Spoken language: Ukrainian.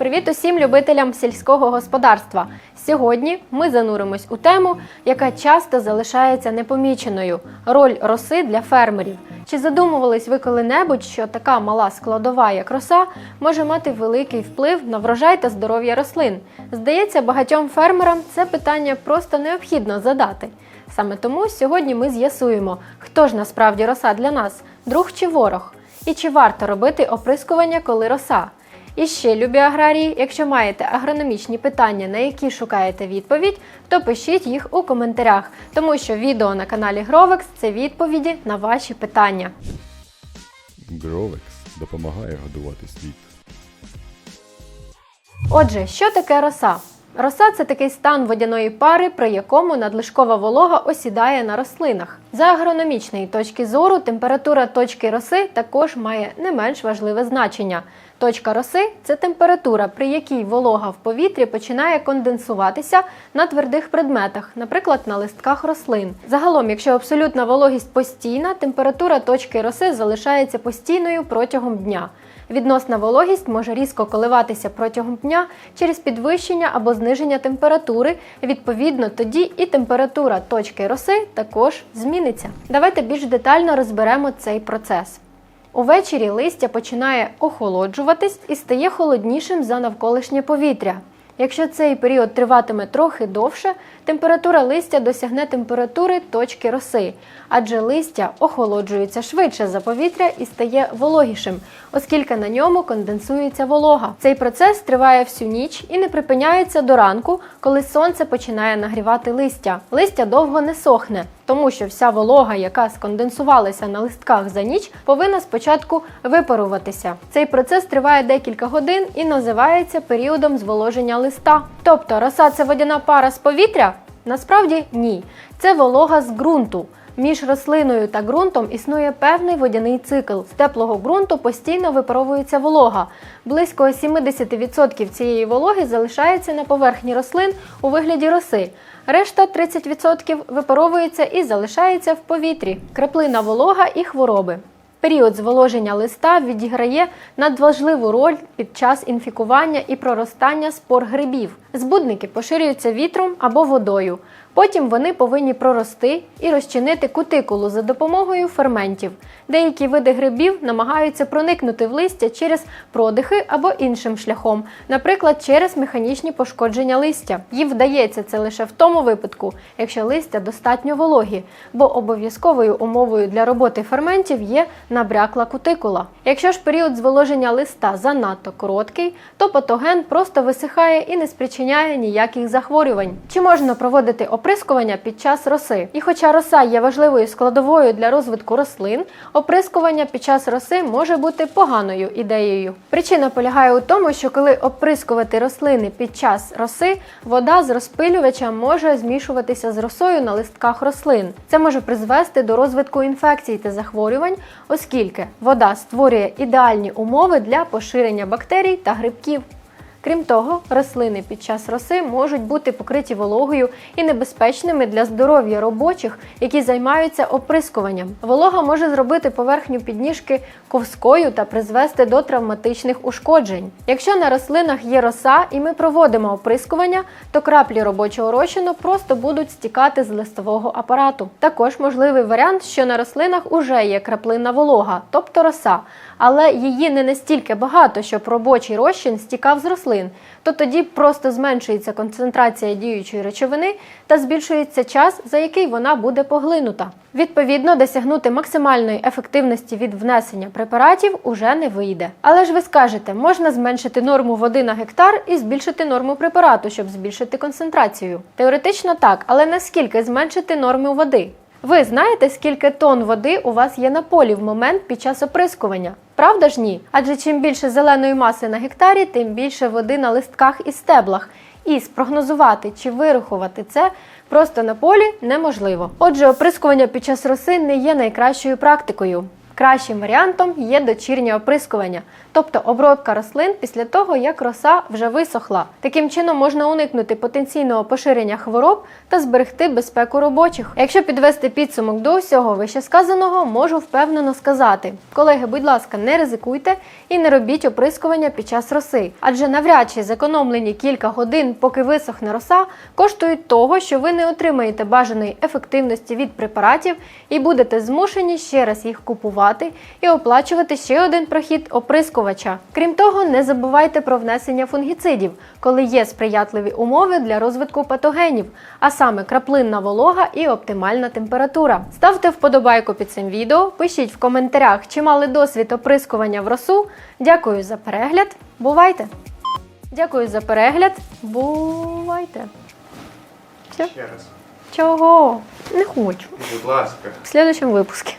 Привіт усім любителям сільського господарства. Сьогодні ми зануримось у тему, яка часто залишається непоміченою роль роси для фермерів. Чи задумувались ви коли-небудь, що така мала складова, як роса, може мати великий вплив на врожай та здоров'я рослин? Здається, багатьом фермерам це питання просто необхідно задати. Саме тому сьогодні ми з'ясуємо, хто ж насправді роса для нас, друг чи ворог, і чи варто робити оприскування, коли роса. І ще, любі аграрії, якщо маєте агрономічні питання, на які шукаєте відповідь, то пишіть їх у коментарях, тому що відео на каналі Гровекс це відповіді на ваші питання. Гровекс допомагає годувати світ. Отже, що таке роса? Роса це такий стан водяної пари, при якому надлишкова волога осідає на рослинах. За агрономічної точки зору, температура точки роси також має не менш важливе значення. Точка роси це температура, при якій волога в повітрі починає конденсуватися на твердих предметах, наприклад, на листках рослин. Загалом, якщо абсолютна вологість постійна, температура точки роси залишається постійною протягом дня. Відносна вологість може різко коливатися протягом дня через підвищення або зниження температури. Відповідно, тоді і температура точки роси також зміниться. Давайте більш детально розберемо цей процес. Увечері листя починає охолоджуватись і стає холоднішим за навколишнє повітря. Якщо цей період триватиме трохи довше, температура листя досягне температури точки роси, адже листя охолоджується швидше за повітря і стає вологішим, оскільки на ньому конденсується волога. Цей процес триває всю ніч і не припиняється до ранку, коли сонце починає нагрівати листя. Листя довго не сохне, тому що вся волога, яка сконденсувалася на листках за ніч, повинна спочатку випаруватися. Цей процес триває декілька годин і називається періодом зволоження листа. Тобто роса це водяна пара з повітря? Насправді ні. Це волога з ґрунту. Між рослиною та ґрунтом існує певний водяний цикл. З теплого ґрунту постійно випаровується волога. Близько 70% цієї вологи залишається на поверхні рослин у вигляді роси. Решта 30% випаровується і залишається в повітрі. Краплина волога і хвороби. Період зволоження листа відіграє надважливу роль під час інфікування і проростання спор грибів. Збудники поширюються вітром або водою. Потім вони повинні прорости і розчинити кутикулу за допомогою ферментів. Деякі види грибів намагаються проникнути в листя через продихи або іншим шляхом, наприклад, через механічні пошкодження листя. Їм вдається це лише в тому випадку, якщо листя достатньо вологі, бо обов'язковою умовою для роботи ферментів є набрякла кутикула. Якщо ж період зволоження листа занадто короткий, то патоген просто висихає і не спричиняє ніяких захворювань. Чи можна проводити оприскування під час роси? І хоча роса є важливою складовою для розвитку рослин, оприскування під час роси може бути поганою ідеєю. Причина полягає у тому, що коли оприскувати рослини під час роси, вода з розпилювача може змішуватися з росою на листках рослин. Це може призвести до розвитку інфекцій та захворювань, оскільки вода створює ідеальні умови для поширення бактерій та грибків. Крім того, рослини під час роси можуть бути покриті вологою і небезпечними для здоров'я робочих, які займаються оприскуванням. Волога може зробити поверхню підніжки ковською та призвести до травматичних ушкоджень. Якщо на рослинах є роса і ми проводимо оприскування, то краплі робочого розчину просто будуть стікати з листового апарату. Також можливий варіант, що на рослинах уже є краплина волога, тобто роса, але її не настільки багато, щоб робочий розчин стікав з рослин, то тоді просто зменшується концентрація діючої речовини та збільшується час, за який вона буде поглинута. Відповідно, досягнути максимальної ефективності від внесення препаратів уже не вийде. Але ж ви скажете, можна зменшити норму води на гектар і збільшити норму препарату, щоб збільшити концентрацію. Теоретично так, але наскільки зменшити норму води? Ви знаєте, скільки тонн води у вас є на полі в момент під час оприскування? Правда ж ні? Адже чим більше зеленої маси на гектарі, тим більше води на листках і стеблах. І спрогнозувати чи вирахувати це просто на полі неможливо. Отже, оприскування під час роси не є найкращою практикою. Кращим варіантом є дочірнє оприскування, тобто обробка рослин після того, як роса вже висохла. Таким чином можна уникнути потенційного поширення хвороб та зберегти безпеку робочих. Якщо підвести підсумок до усього вищесказаного, можу впевнено сказати: колеги, будь ласка, не ризикуйте і не робіть оприскування під час роси, адже навряд чи зекономлені кілька годин, поки висохне роса, коштують того, що ви не отримаєте бажаної ефективності від препаратів і будете змушені ще раз їх купувати і оплачувати ще один прохід оприскувача. Крім того, не забувайте про внесення фунгіцидів, коли є сприятливі умови для розвитку патогенів, а саме краплинна волога і оптимальна температура. Ставте вподобайку під цим відео, пишіть в коментарях, чи мали досвід оприскування в росу. Дякую за перегляд. Бувайте! Дякую за перегляд. Бувайте. Ще раз. Чого? Не хочу. Будь ласка. В следующем выпуске.